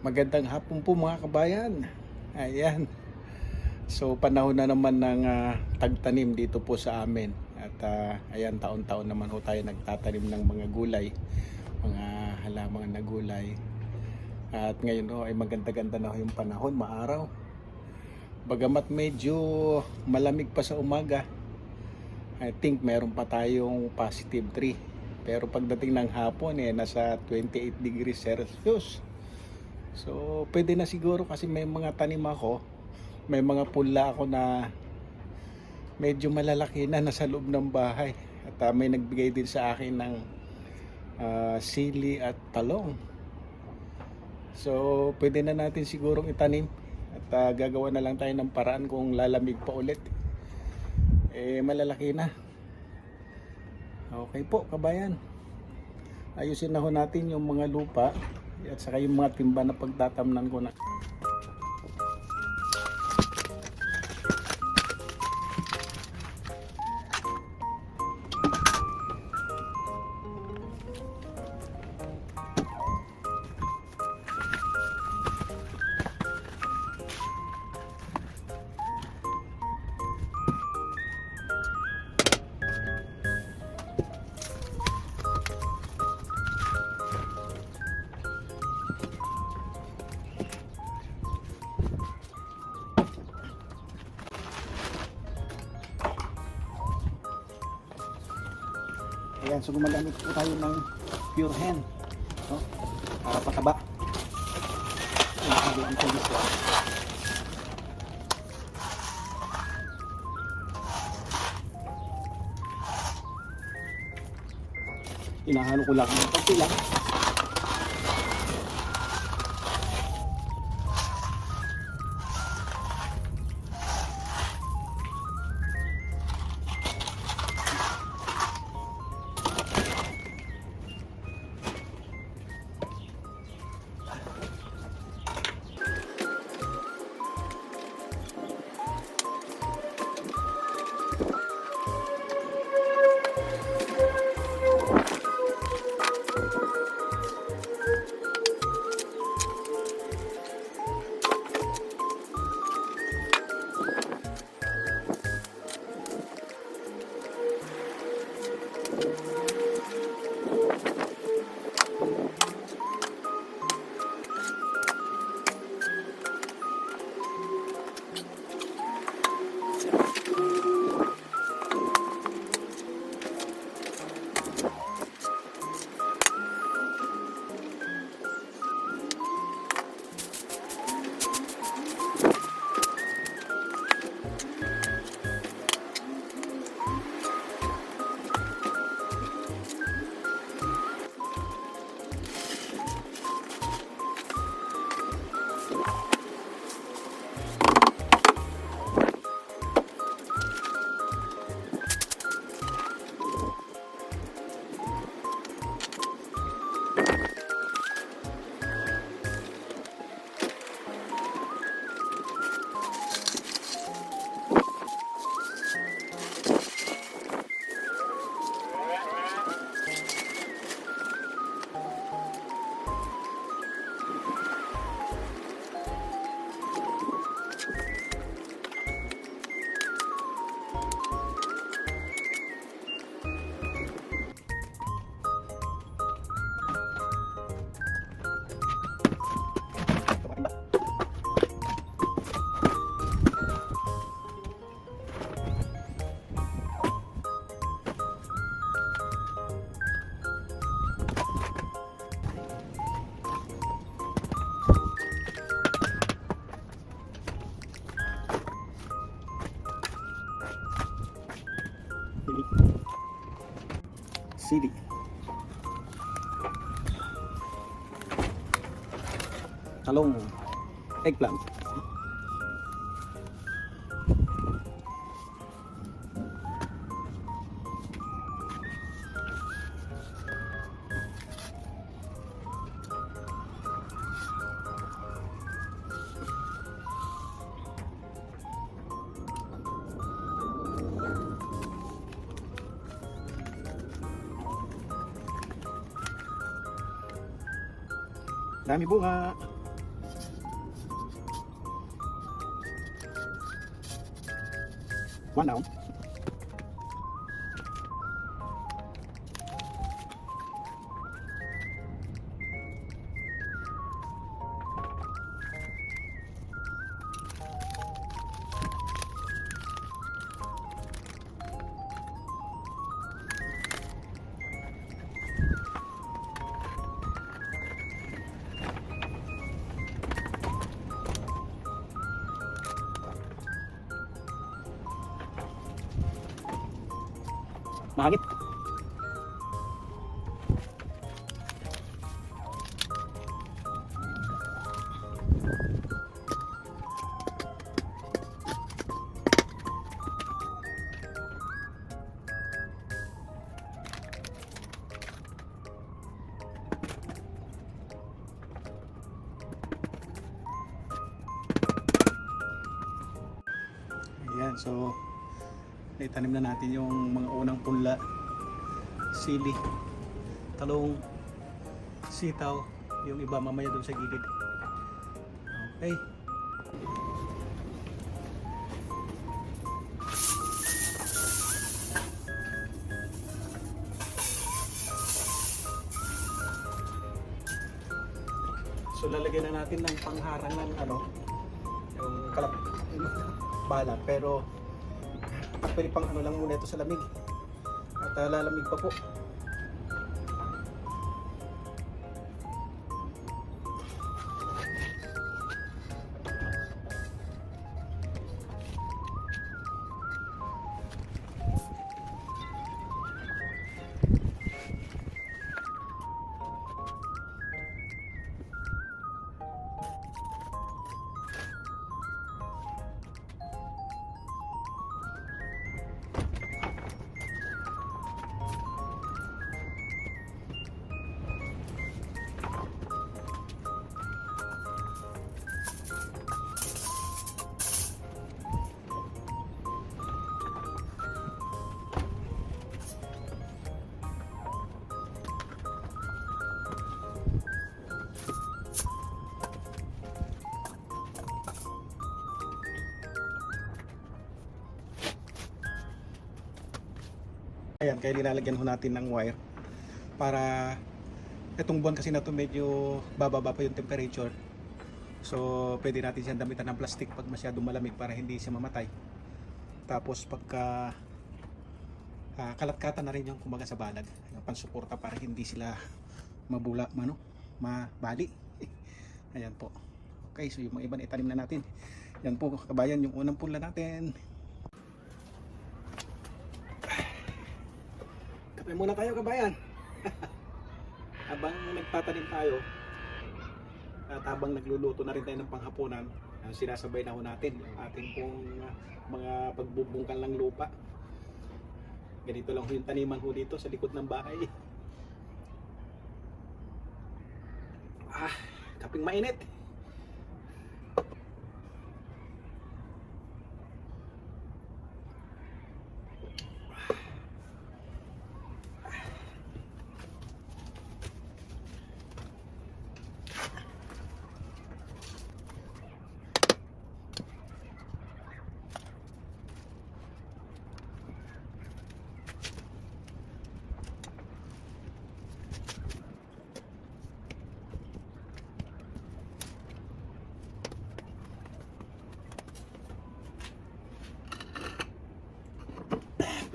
Magandang hapon po mga kabayan. Ayan. So panahon na naman ng ah, tagtanim dito po sa amin. At ah, ayan taon-taon naman ho tayo nagtatanim ng mga gulay, mga halaman na gulay. At ngayon ho ay maganda-ganda na yung panahon, maaraw. Bagamat medyo malamig pa sa umaga, I think meron pa tayong positive 3. Pero pagdating ng hapon eh nasa 28 degrees Celsius. So, pwede na siguro kasi may mga tanim ako. May mga pula ako na medyo malalaki na nasa loob ng bahay. At ah, may nagbigay din sa akin ng ah, sili at talong. So, pwede na natin sigurong itanim. At ah, gagawa na lang tayo ng paraan kung lalamig pa ulit. Eh, malalaki na. Okay po, kabayan. Ayusin na ho natin yung mga lupa at saka yung mga timba na pagtatamnan ko na. Ayan, so gumagamit po tayo ng pure hen. No? Para pataba. Ito dito. Inahalo ko lang ng konti lang. Sili. Talong. Eggplant. Dami bunga. One down. Ayan, so itanim na natin yung mga unang punla. Sili. Talong. Sitaw. Yung iba mamaya doon sa gilid. Okay. So lalagyan na natin ng pangharang ng ano yung kalap bala pero pwede pang ano lang muna ito sa lamig. At uh, lalamig pa po Ayan, kaya nilalagyan ho natin ng wire para itong buwan kasi na to medyo bababa pa yung temperature. So, pwede natin siyang damitan ng plastic pag masyadong malamig para hindi siya mamatay. Tapos pagka ah, kalat-katan na rin yung kumbaga sa balag, pansuporta para hindi sila mabula, mano, mabali. Ayan po. Okay, so yung mga iba na itanim na natin. Yan po, kabayan, yung unang punla natin. Kape muna tayo kabayan. habang nagtatanim tayo, at habang nagluluto na rin tayo ng panghapunan, ah, sinasabay na ho natin yung ating pong ah, mga pagbubungkal ng lupa. Ganito lang ho yung taniman ho dito sa likod ng bahay. Ah, kaping mainit.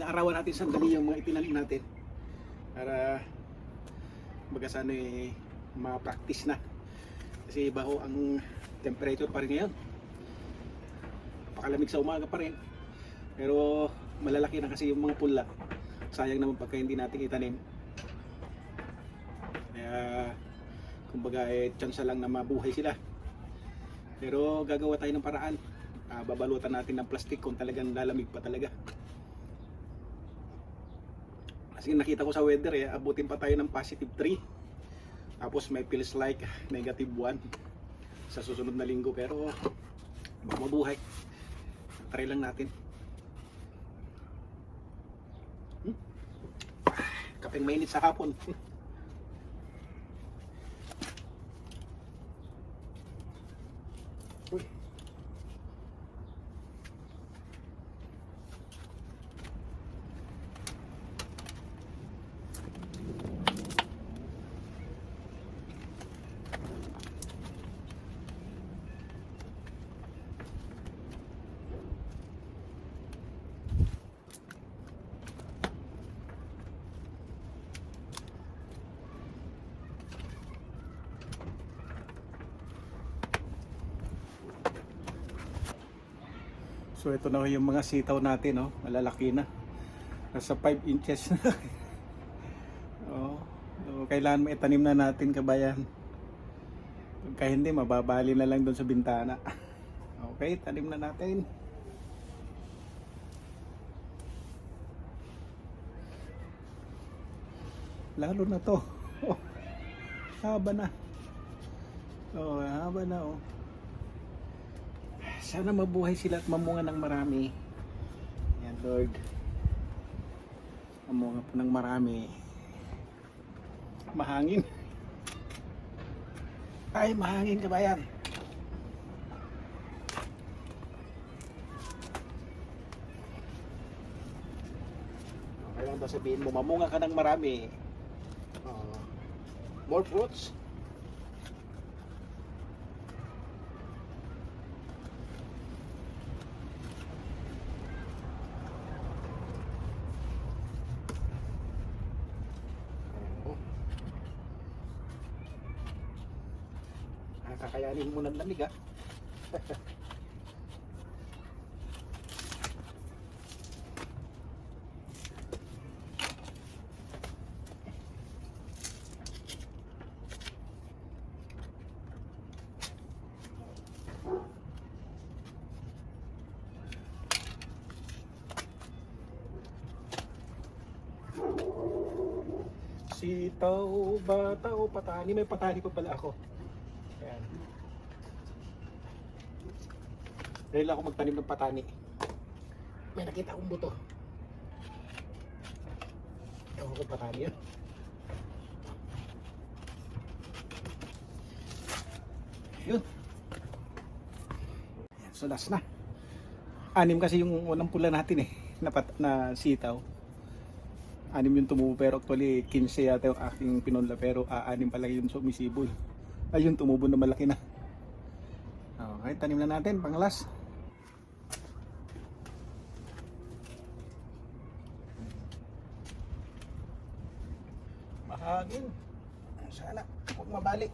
Pinaarawan natin sandali yung mga itinanim natin para baga sana eh, ma-practice na. Kasi iba ho ang temperature pa rin ngayon. Pakalamig sa umaga pa rin. Pero malalaki na kasi yung mga pula. Sayang naman pagka hindi natin itanim. Kaya kumbaga eh chance lang na mabuhay sila. Pero gagawa tayo ng paraan. Ah, babalutan natin ng plastic kung talagang lalamig pa talaga kasi nakita ko sa weather eh abutin pa tayo ng positive 3 tapos may feels like negative 1 sa susunod na linggo. Pero baka mabuhay. Try lang natin. Hmm? kapeng mainit sa hapon. Uy. So ito na yung mga sitaw natin, oh. malalaki na. Nasa 5 inches na. oh, so, kailangan may tanim na natin kabayan. Pagka hindi, mababali na lang doon sa bintana. Okay, tanim na natin. Lalo na to. Oh, haba na. Oh, haba na oh. Sana mabuhay sila at mamunga ng marami. Yan, Lord. Mamunga po ng marami. Mahangin. Ay, mahangin ka ba yan? Okay lang daw sabihin mo, mamunga ka ng marami. Oh. more fruits? Kakayanin mo ng lamig ah. Sitaw, bata o patani. May patani pa pala ako. Dahil ako magtanim ng patani. May nakita akong buto. Ewan ko patani yun. Yun. So last na. Anim kasi yung unang pula natin eh. Na, pat- na sitaw anim yung tumubo pero actually 15 yata yung aking pinunla pero aanim pa lang yung sumisibol ayun tumubo na malaki na. Okay tanim na natin panglas. Mahagin sana huwag mabali